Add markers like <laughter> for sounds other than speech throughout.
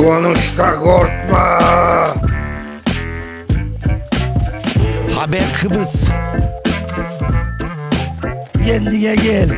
Konuş da korkma. Haber Kıbrıs. Kendine gel.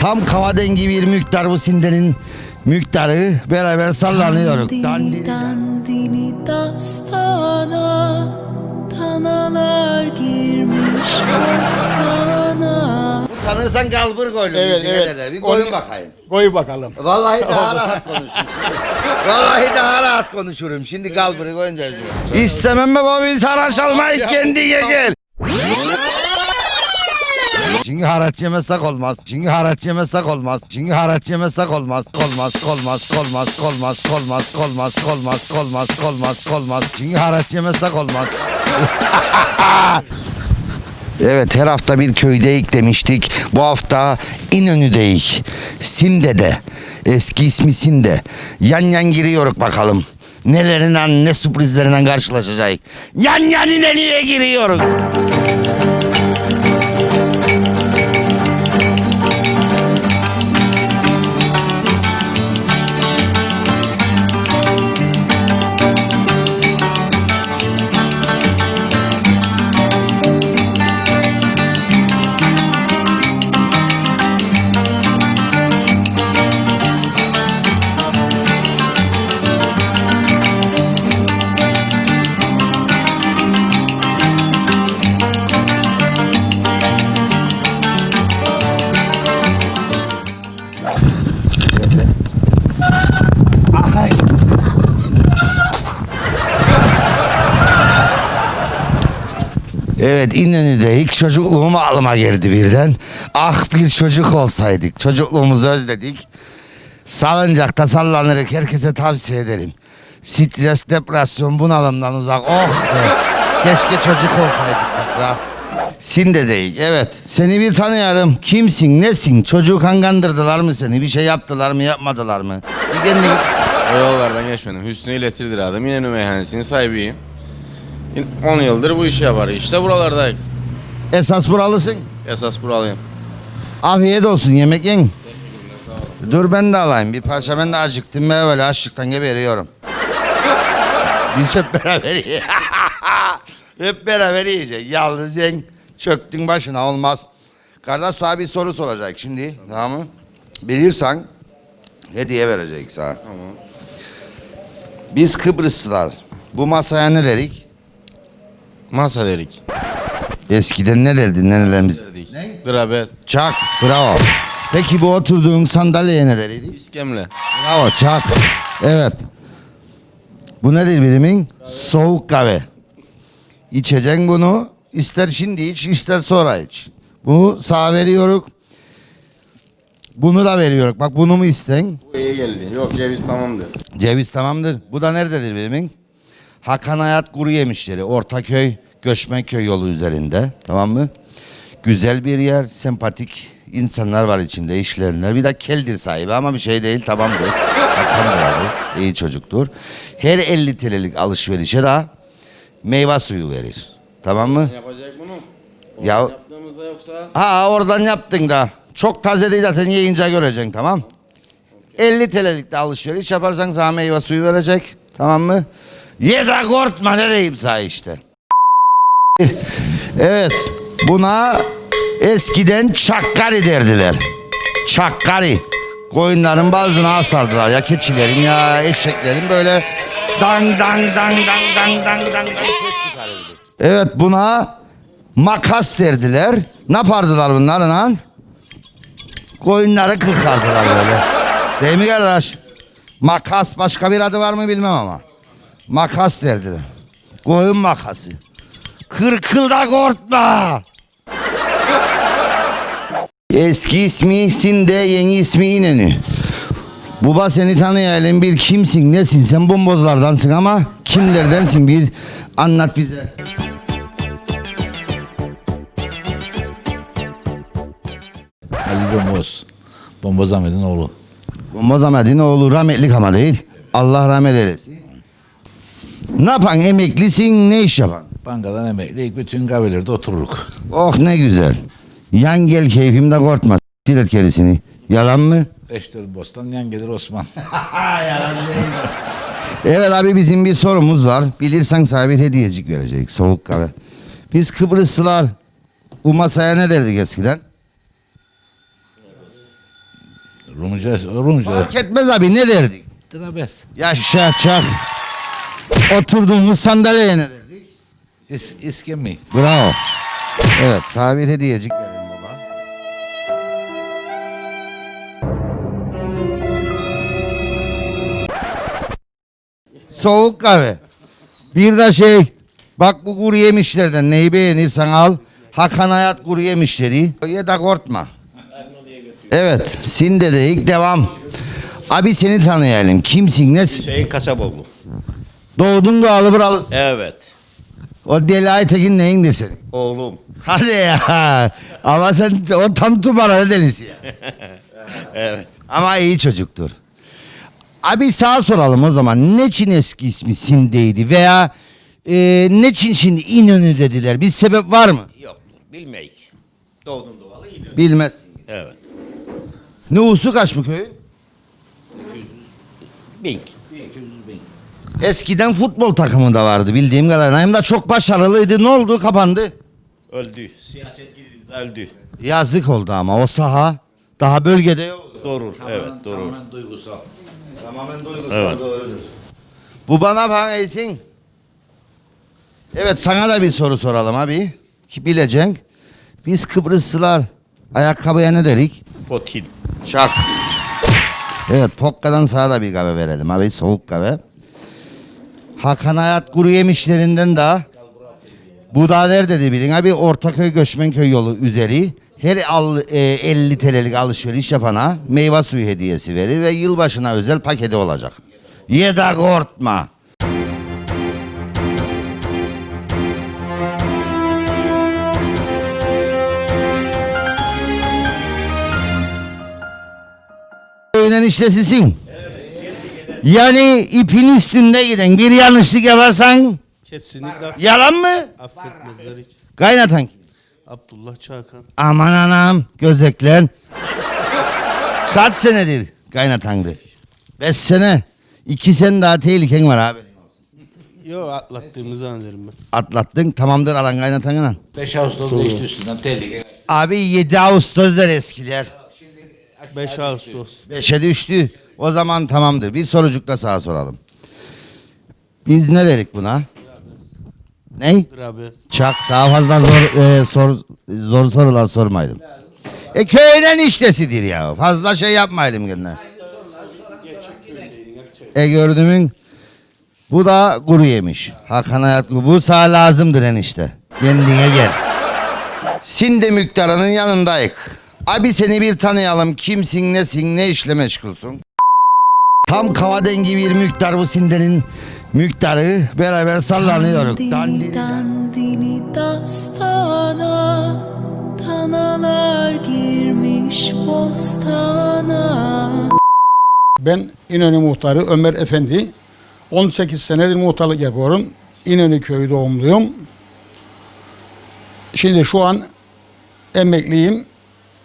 Tam kava dengi bir miktar bu sindenin miktarı beraber sallanıyoruz. Dandini Dandini. dastana Danalar girmiş bostana Tanırsan kalbur koydum. Evet, evet. ne derler? Bir koyun Onu- bakayım. Koy bakalım. Vallahi daha <laughs> rahat konuşurum. Vallahi daha rahat konuşurum. Şimdi kalburu koyunca üzülürüm. İstemem be baba haraç almayı kendine gel. Çünkü haraç yemezsek olmaz. Çünkü haraç yemezsek olmaz. Çünkü haraç yemezsek olmaz. Olmaz, olmaz, olmaz, olmaz, olmaz, olmaz, olmaz, olmaz, olmaz, olmaz. Çünkü haraç yemezsek olmaz. <laughs> Evet her hafta bir köydeyik demiştik. Bu hafta İnönü'deyik. Sinde'de. Eski ismi Sinde. Yan yan giriyoruz bakalım. Nelerinden ne sürprizlerinden karşılaşacağız. Yan yan İnönü'ye giriyoruz. Evet İnönü'de ilk çocukluğum aklıma geldi birden. Ah bir çocuk olsaydık. Çocukluğumuzu özledik. Salıncakta sallanırık herkese tavsiye ederim. Stres, depresyon, bunalımdan uzak. Oh be. Keşke çocuk olsaydık tekrar. Sinde'deyiz evet. Seni bir tanıyalım. Kimsin, nesin? Çocuğu kandırdılar mı seni? Bir şey yaptılar mı, yapmadılar mı? Bir kendine. O yollardan geçmedim. Hüsnü İletirdir adım. İnönü Meyhanesi'nin sahibiyim. 10 yıldır bu işi yaparız. İşte buralardayız. Esas buralısın. Esas buralıyım. Afiyet olsun yemek yiyin. Dur ben de alayım bir parça ben de acıktım ben böyle açlıktan geberiyorum. Biz hep beraber yiyelim. <laughs> hep beraber yiyeceğiz. Yalnız yen çöktün başına olmaz. Kardeş sana bir soru soracak şimdi tamam mı? Bilirsen hediye verecek sana. Tamam. Biz Kıbrıslılar bu masaya ne derik? Masa dedik. Eskiden ne derdi nenelerimiz? Dedik. Drabez. Çak bravo. Peki bu oturduğun sandalyeye ne derdi? İskemle. Bravo çak. Evet. Bu nedir birimin? Soğuk kahve. İçeceksin bunu. İster şimdi iç, ister sonra iç. Bunu sağ veriyoruz. Bunu da veriyoruz. Bak bunu mu isten? Bu iyi geldi. Yok ceviz tamamdır. Ceviz tamamdır. Bu da nerededir birimin? Hakan Hayat Kuru Yemişleri. Ortaköy, Göçmenköy yolu üzerinde. Tamam mı? Güzel bir yer, sempatik insanlar var içinde, işleyenler. Bir de keldir sahibi ama bir şey değil, tamamdır. Hakan'dır adı, iyi çocuktur. Her 50 TL'lik alışverişe de meyve suyu verir. Tamam mı? Yapacak bunu. Ya Yaptığımızda yoksa ha oradan yaptın da. Çok taze değil zaten yiyince göreceksin tamam. 50 TL'lik de alışveriş yaparsan sana meyve suyu verecek. Tamam mı? Ye de korkma ne diyeyim sana işte. Evet buna eskiden çakkari derdiler. Çakkari. Koyunların bazına asardılar ya keçilerin ya eşeklerin böyle dang dang dang dang dang dang dang. Evet buna makas derdiler. Ne yapardılar bunlar lan? Koyunları kırkardılar böyle. Değil mi kardeş? Makas başka bir adı var mı bilmem ama. Makas derdiler. Koyun makası. Kırkılda korkma. Eski ismi Sinde, yeni ismi İnönü. Baba seni tanıyalım bir kimsin nesin sen bombozlardansın ama kimlerdensin bir anlat bize. Ali Bomboz. Bomboz Ahmet'in oğlu. Bombaz Ahmet'in oğlu rahmetlik ama değil. Allah rahmet eylesin. Ne yapan emeklisin ne iş yapan? Bankadan emeklilik bütün kahvelerde otururuk. Oh ne güzel. Yan gel keyfimde korkma. Silet kerisini. Yalan mı? Eşdörün bostan yan gelir Osman. <laughs> Evet abi bizim bir sorumuz var. Bilirsen sahibi hediyecik verecek. Soğuk kahve. Biz Kıbrıslılar bu masaya ne derdik eskiden? Rumca, Rumca. Fark etmez abi ne derdik? Trabes. Yaşa çak. Oturduğumuz sandalyeye ne derdik? İs, iskemi. Bravo. Evet sahibi hediyecik verelim baba. Soğuk kahve. Bir de şey bak bu kuru yemişlerden neyi beğenirsen al. Hakan Hayat kuru yemişleri. Ye de korkma. Evet Sinde'de devam. Abi seni tanıyalım. Kimsin nesin? Şeyin Kasaboğlu. Doğdun doğalı buralısın. Evet. O Deli Aytekin neyindir senin? Oğlum. Hadi ya. Ama sen o tam tumara delisi ya. <laughs> Evet. Ama iyi çocuktur. Abi sağa soralım o zaman. Ne için eski ismi Sinde'ydi veya e, ne için şimdi İnönü dediler? Bir sebep var mı? Yok. Bilmeyik. Doğdum doğalı iyiydi. Bilmez. Evet. Nüfusu kaç bu köyün? Bink. Eskiden futbol takımında vardı bildiğim kadarıyla. Hem de çok başarılıydı. Ne oldu? Kapandı. Öldü. Siyaset gidildi. Öldü. Yazık oldu ama o saha daha bölgede yok. Doğru. Evet doğru. Tamamen duygusal. Tamamen duygusal Evet. doğrudur. Bu bana bak Eysin. Evet sana da bir soru soralım abi. Ki bileceksin. Biz Kıbrıslılar ayakkabıya ne derik? Potin. Şak. Evet Pokka'dan sana da bir kahve verelim abi soğuk kahve. Hakan Hayat kuru yemişlerinden daha. Bu da nerede bilin abi Ortaköy Göçmenköy yolu üzeri. Her al, e, 50 TL'lik alışveriş yapana meyve suyu hediyesi verir ve yılbaşına özel paketi olacak. Ye de korkma. Öğlen işlesisin. Yani ipin üstünde giden bir yanlışlık yaparsan Kesinlikle yalan mı? affetmezler hiç. Kaynatan kim? Abdullah Çakan. Aman anam gözeklen. Kaç senedir kaynatandı? Beş sene. İki sene daha tehliken var abi. Yo atlattığımızı anlarım ben. Atlattın tamamdır alan kaynatanla. 5 Ağustos'ta işte üstünden tehlike. Abi 7 Ağustos'lar eskiler. 5 Ağustos. 5'e düştü. O zaman tamamdır. Bir sorucukla sağa soralım. Biz ne derik buna? Ney? Abi. Çak sağ fazla zor e, sor, zor sorular sormayalım. E köyden iştesidir ya. Fazla şey yapmayalım gene. E gördümün bu da kuru yemiş. Hakan Hayat bu sağ lazımdır enişte. Kendine gel. Sinde Müktarı'nın yanındayık. Abi seni bir tanıyalım. Kimsin, nesin, ne işle meşgulsün? Tam kava dengi bir müktar bu Sinde'nin müktarı. Beraber sallanıyoruz. Dandini Dandini. dandini dastana Danalar girmiş bostana Ben İnönü Muhtarı Ömer Efendi. 18 senedir muhtarlık yapıyorum. İnönü köyü doğumluyum. Şimdi şu an emekliyim.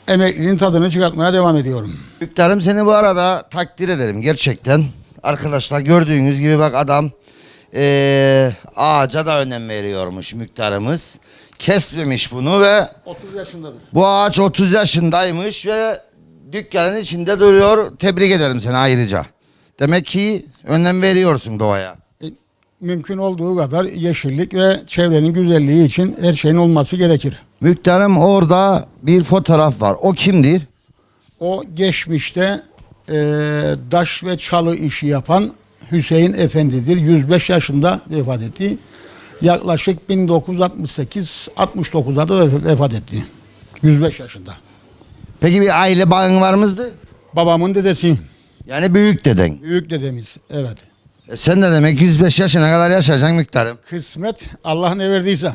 Emekliliğin tadını çıkartmaya devam ediyorum. Müktarım seni bu arada takdir ederim gerçekten. Arkadaşlar gördüğünüz gibi bak adam eee, ağaca da önem veriyormuş müktarımız. Kesmemiş bunu ve 30 yaşındadır. bu ağaç 30 yaşındaymış ve dükkanın içinde duruyor. Tebrik ederim seni ayrıca. Demek ki önem veriyorsun doğaya. Mümkün olduğu kadar yeşillik ve çevrenin güzelliği için her şeyin olması gerekir. Müktarım orada bir fotoğraf var. O kimdir? O geçmişte e, daş ve çalı işi yapan Hüseyin Efendi'dir. 105 yaşında vefat etti. Yaklaşık 1968-69'da da vef- vefat etti. 105 yaşında. Peki bir aile bağın var mıydı? Babamın dedesi, Yani büyük deden. büyük dedemiz. Evet. E sen de demek 105 yaşına kadar yaşayacaksın Müktarım. Kısmet Allah ne verdiyse.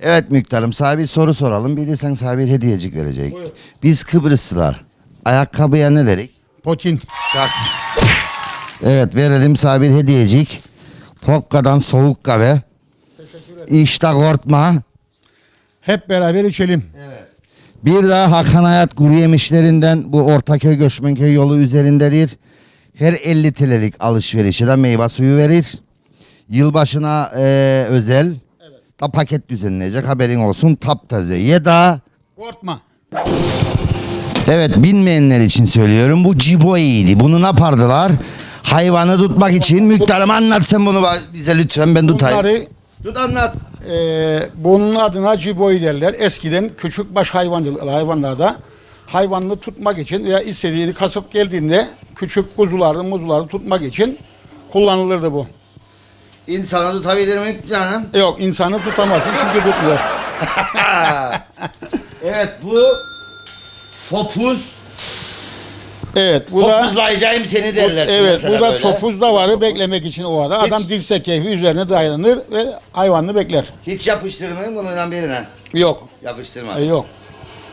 Evet Müktarım sana bir soru soralım. Bilirsen sana bir hediyecik verecek. Biz Kıbrıslılar ayakkabıya ne derik? Potin. Çak. Evet verelim sana bir hediyecik. Pokka'dan soğuk kahve. İşte korkma. Hep beraber içelim. Bir daha Hakan Hayat kuru yemişlerinden bu Ortaköy Göçmenköy yolu üzerindedir. Her 50 TL'lik alışverişe de meyve suyu verir. Yılbaşına e, özel da paket düzenleyecek haberin olsun taptaze. Ya da Korkma. evet bilmeyenler için söylüyorum bu ciboyiydi. Bunu ne yapardılar? Hayvanı tutmak için Müktarım anlat sen bunu bize lütfen ben tutayım. Bunları Tut anlat. Ee, bunun adına ciboy derler. Eskiden küçük baş hayvancılık hayvanlarda hayvanını tutmak için veya istediğini kasıp geldiğinde küçük kuzuları, muzuları tutmak için kullanılırdı bu. İnsanı tutabilir mi canım? Yok insanı tutamazsın çünkü tutmuyor. <laughs> Evet bu Topuz. Evet bu da Topuzlayacağım seni derler. şimdi evet mesela bu da böyle. topuz da varı beklemek için o arada. Adam Hiç- dirsek keyfi üzerine dayanır ve hayvanını bekler. Hiç yapıştırmayın bununla birine. Yok. Yapıştırma. E, yok.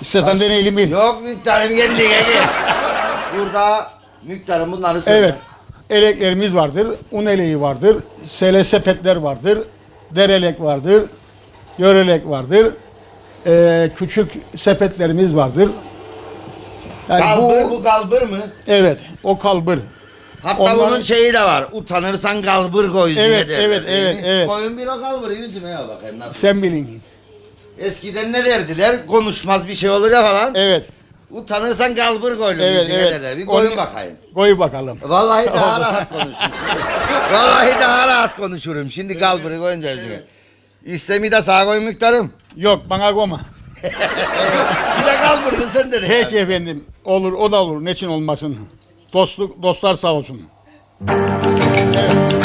İstersen deneyelim bil. Yok miktarım kendi gel. Burada miktarım bunları söyle. Evet. Eleklerimiz vardır, un eleği vardır, sele sepetler vardır, derelek vardır, yörelek vardır, ee, küçük sepetlerimiz vardır. Yani Kalbır bu, bu, kalbır mı? evet, o kalbır. Hatta Onların- bunun şeyi de var. Utanırsan kalbır koy yüzüne Evet, derler, evet, evet, evet. Koyun bir o kalbırı yüzüme ya bakayım nasıl. Sen bilin. Eskiden ne derdiler? Konuşmaz bir şey olur ya falan. Evet, Utanırsan kalbır koyun evet, yüzüne evet. derler. Bir koyun Onu- bakayım. Koy bakalım. Vallahi daha rahat konuşurum. Vallahi daha rahat konuşurum. Şimdi kalbırı koyunca yüzüne. İstemi de sağa koyun miktarım. Yok, bana goma. <laughs> Bir de kalbırdı sen de. Peki efendim, olur, o da olur. Neçin olmasın. Dostluk, dostlar sağ olsun. Kıbrıs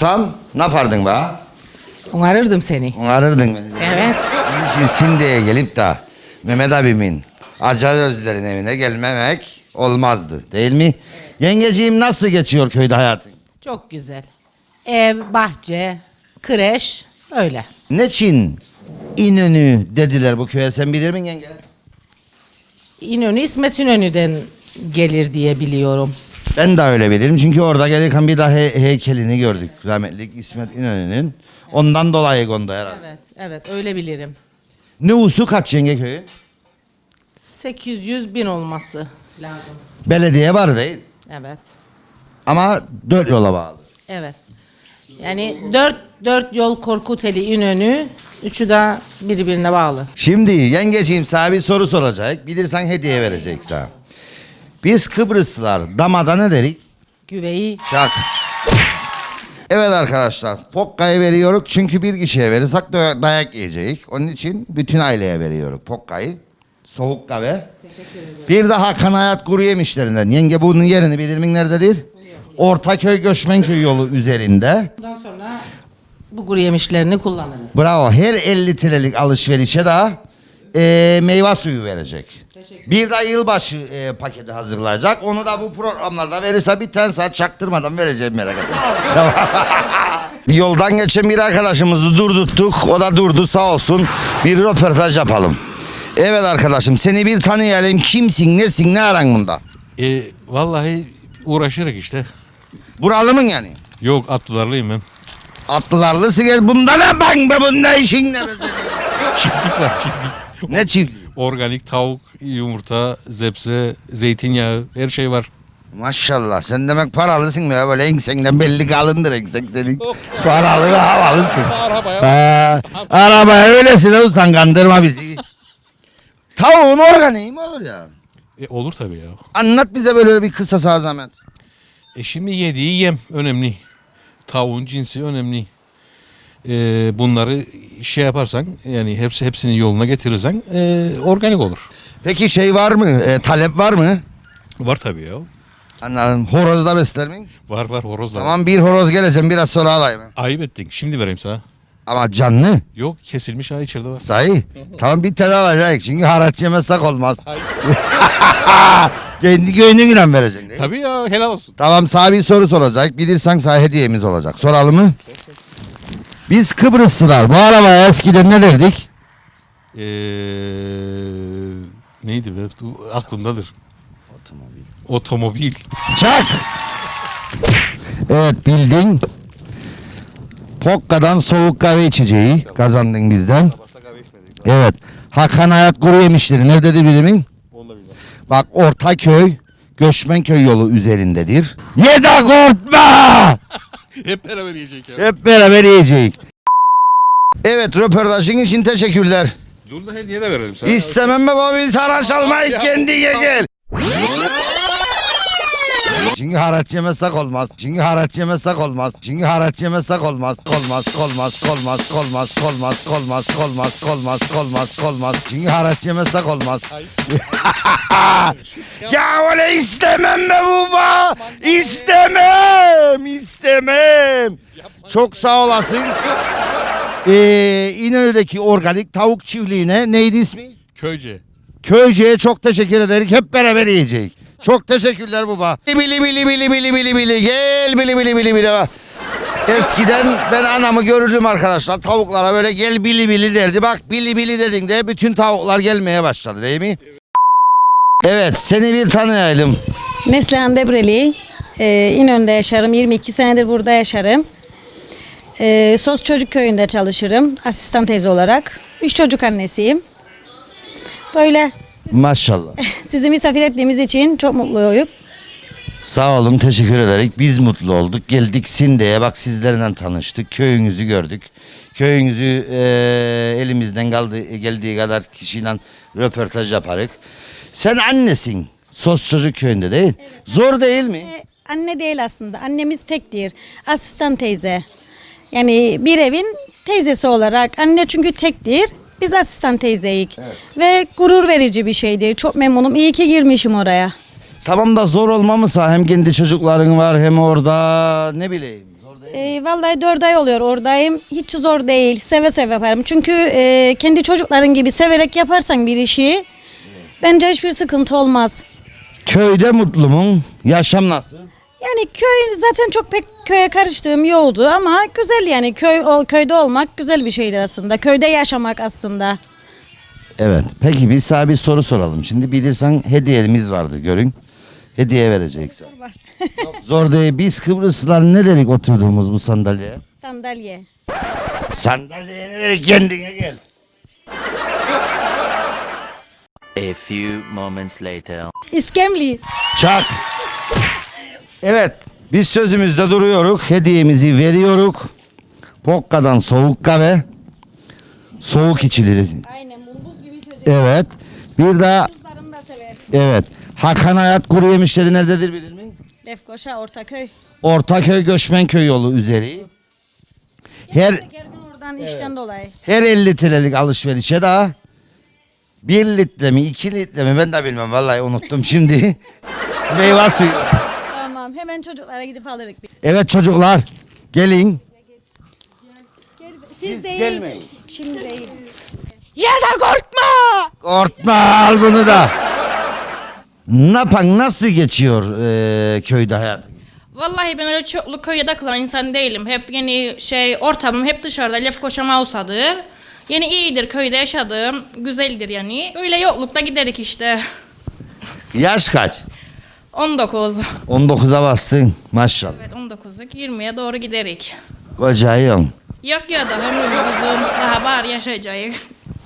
gelmezsem ne yapardın be? Onarırdım seni. Arardın beni. Evet. Onun için Sinde'ye gelip de Mehmet abimin Acar Özler'in evine gelmemek olmazdı değil mi? Yengeciğim nasıl geçiyor köyde hayatın? Çok güzel. Ev, bahçe, kreş öyle. Ne Çin İnönü dediler bu köye sen bilir misin yenge? İnönü İsmet İnönü'den gelir diye biliyorum. Ben de öyle bilirim çünkü orada gelirken bir daha he- heykelini gördük rahmetli İsmet İnönü'nün. Ondan dolayı kondu herhalde. Evet, evet öyle bilirim. Nüfusu kaç yenge köyün? 800 bin olması lazım. Belediye var değil Evet, ama dört yola bağlı. evet. Yani dört, dört yol Korkuteli İnönü, üçü de birbirine bağlı. Şimdi yengeciğim sana bir soru soracak. Bilirsen hediye verecek sana. Biz Kıbrıslılar damada ne derik? Güveyi Çak. Evet arkadaşlar Pokka'yı veriyoruz çünkü bir kişiye verirsek da- dayak yiyecek. Onun için bütün aileye veriyoruz Pokka'yı. Soğuk kahve. Bir de Hakan Hayat kuru yemişlerinden. Yenge bunun yerini bilir mi nerededir? Ortaköy Göçmenköy yolu üzerinde. Bundan sonra bu kuru yemişlerini kullanırız. Bravo. Her 50 TL'lik alışverişe de e, meyve suyu verecek. Bir de yılbaşı e, paketi hazırlayacak. Onu da bu programlarda verirse bir tane saat çaktırmadan vereceğim merak etme. Tamam. <laughs> <laughs> Yoldan geçen bir arkadaşımızı durdurttuk. O da durdu sağ olsun. Bir röportaj yapalım. Evet arkadaşım seni bir tanıyalım. Kimsin, nesin, ne aran bunda? E, vallahi uğraşırız işte. Buralı mın yani? Yok atlılarlıyım ben. Atlılarlısı gel. Bunda ne bang be bunda işin ne be senin? Çiftlik var çiftlik. <laughs> Ne çift? Organik tavuk, yumurta, zepse, zeytinyağı her şey var. Maşallah sen demek paralısın be böyle ensenden belli kalındır ensen senin. Paralı ve havalısın. Arabaya Ha, arabaya öylesine tutan kandırma bizi. Tavuğun organiği mi olur ya? E, olur tabii ya. Anlat bize böyle bir kısa zahmet. E şimdi yediği yem önemli. Tavuğun cinsi önemli. E, bunları şey yaparsan yani hepsi hepsini yoluna getirirsen e, organik olur. Peki şey var mı? E, talep var mı? Var tabii ya. Anladım. Horoz da besler mi? Var var horozlar. Tamam bir horoz geleceğim biraz sonra alayım. Ayıp ettin. Şimdi vereyim sana. Ama canlı. Yok kesilmiş ha içeride var. Sahi. <laughs> tamam bir tane alacak. Çünkü haraç yemezsek olmaz. <laughs> Kendi gönlünden vereceksin değil mi? Tabii ya helal olsun. Tamam sana bir soru soracak. Bilirsen sana hediyemiz olacak. Soralım mı? Biz Kıbrıslılar bu arabaya eskiden ne derdik? Ee, neydi be? Aklımdadır. Otomobil. Otomobil. Çak! Evet bildin. Pokka'dan soğuk kahve içeceği kazandın bizden. Evet. Hakan Hayat Kuru Yemişleri nerededir bilimin? Bak Ortaköy Göçmenköy yolu üzerindedir. Yeda korkma! Hep beraber yiyecek ya. Hep beraber yiyeceğiz. Evet röportajın için teşekkürler. Dur da hediye de verelim sana. İstemem be baba biz haraç almayı kendine gel. <laughs> Çünkü haraç yemezsek olmaz. Çünkü haraç yemezsek olmaz. Çünkü haraç yemezsek olmaz. Olmaz, olmaz, olmaz, olmaz, olmaz, olmaz, olmaz, olmaz, olmaz, olmaz. Çünkü haraç yemezsek olmaz. <laughs> ya öyle istemem be baba. İstemem, istemem. Çok sağ olasın. <laughs> Ee, İnönü'deki organik tavuk çiftliğine neydi ismi? Köyce. Köyce'ye çok teşekkür ederim. Hep beraber yiyeceğiz. Çok teşekkürler baba. Bili bili bili bili bili bili gel bili bili bili bili. Eskiden ben anamı görürdüm arkadaşlar. Tavuklara böyle gel bili bili derdi. Bak bili bili dedin de bütün tavuklar gelmeye başladı değil mi? Evet seni bir tanıyalım. Neslihan Debreli. Ee, İnönü'nde yaşarım. 22 senedir burada yaşarım. Ee, Sos Çocuk Köyü'nde çalışırım. Asistan teyze olarak. Üç çocuk annesiyim. Böyle Maşallah. <laughs> sizi misafir ettiğimiz için çok mutluyum. Sağ olun teşekkür ederek biz mutlu olduk. Geldik Sinde'ye bak sizlerle tanıştık. Köyünüzü gördük. Köyünüzü eee, elimizden kaldı, geldiği kadar kişiyle röportaj yaparız. Sen annesin. Sos Çocuk Köyü'nde değil. Zor değil mi? Ee, anne değil aslında. Annemiz tektir. Asistan teyze. Yani bir evin teyzesi olarak. Anne çünkü tektir. Biz asistan teyzeyik. Ve gurur verici bir şeydir. Çok memnunum. İyi ki girmişim oraya. Tamam da zor olmamışsa hem kendi çocukların var hem orada ne bileyim. Zor değil. Ee, vallahi dört ay oluyor oradayım. Hiç zor değil. Seve seve yaparım. Çünkü e, kendi çocukların gibi severek yaparsan bir işi bence hiçbir sıkıntı olmaz. Köyde mutlu mu? Yaşam nasıl? Yani köy zaten çok pek köye karıştığım yoktu ama güzel yani köy ol, köyde olmak güzel bir şeydir aslında. Köyde yaşamak aslında. Evet. Peki biz sana bir soru soralım. Şimdi bilirsen hediyemiz vardı görün. Hediye vereceksin. Yok, <laughs> zor değil. Biz Kıbrıslılar ne dedik oturduğumuz bu sandalyeye? Sandalye. Sandalyeye ne dedik kendine gel. A few moments later. İskemli. Çak. Evet. Biz sözümüzde duruyoruz. Hediyemizi veriyoruz. Pokka'dan soğuk kahve. Soğuk içilir. Aynen buz gibi çocuk. Evet. Bir daha Kızlarım da sever. evet. Hakan Hayat kuru yemişleri nerededir bilir miyim? Lefkoşa, Ortaköy. Ortaköy Göçmenköy yolu üzeri. Her Her gün oradan işten dolayı. her 50 TL'lik alışverişe daha 1 litre mi 2 litre mi ben de bilmem vallahi unuttum şimdi. <laughs> Meyve suyu. Tamam hemen çocuklara gidip alırız. Evet çocuklar gelin. Siz, değil. gelmeyin. Şimdi değil. Korkma al bunu da. Ne yapan nasıl geçiyor eee, köyde hayat? Vallahi ben öyle çoklu köyde takılan insan değilim. Hep yeni şey ortamım hep dışarıda Lefkoşa Mausa'dır. Yeni iyidir köyde yaşadığım. Güzeldir yani. Öyle yoklukta giderik işte. Yaş kaç? 19. 19'a bastın maşallah. Evet 19'luk 20'ye doğru giderik. Kocayın. Yok ya da ömrümüz uzun. Daha var yaşayacağız.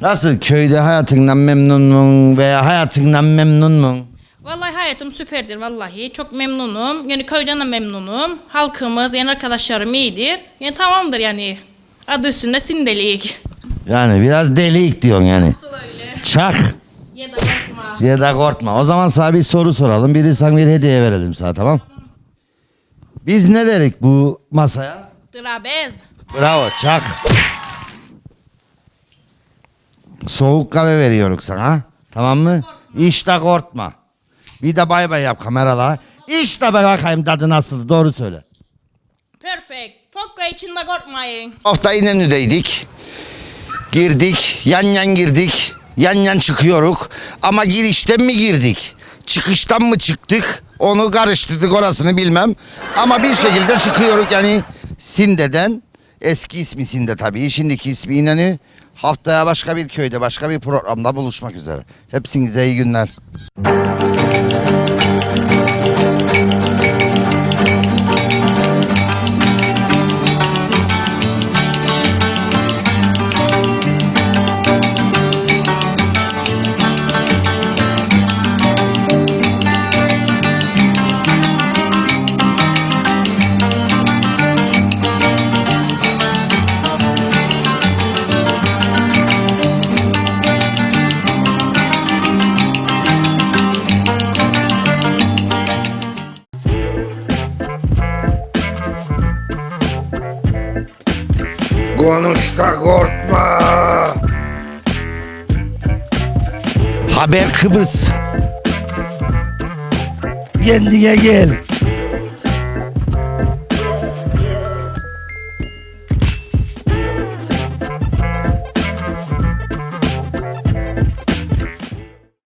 Nasıl köyde hayatından memnun mu veya hayatından memnun mu? Vallahi hayatım süperdir vallahi. Çok memnunum. Yani köyden de memnunum. Halkımız, yani arkadaşlarım iyidir. Yani tamamdır yani. Adı üstünde sindelik. Yani biraz delik diyorsun yani. Nasıl öyle? Çak. Ya da. Ya da korkma. O zaman sana bir soru soralım. Biri sana bir hediye verelim sana tamam? Biz ne derik bu masaya? Trabez. Bravo çak. Soğuk kahve veriyoruz sana. Tamam mı? İşte korkma. Bir de bay bay yap kameralara. İşte bakayım tadı nasıl doğru söyle. Perfect. Pokka içinde korkmayın. Hafta İnönü'deydik. Girdik, yan yan girdik. Yan yan çıkıyoruz. Ama girişten mi girdik? Çıkıştan mı çıktık? Onu karıştırdık orasını bilmem. Ama bir şekilde çıkıyoruz yani Sinde'den. Eski ismi Sinde tabii. Şimdiki ismi İnönü. Haftaya başka bir köyde, başka bir programda buluşmak üzere. Hepsinize iyi günler. Konuş da korkma. Haber Kıbrıs. Kendine gel.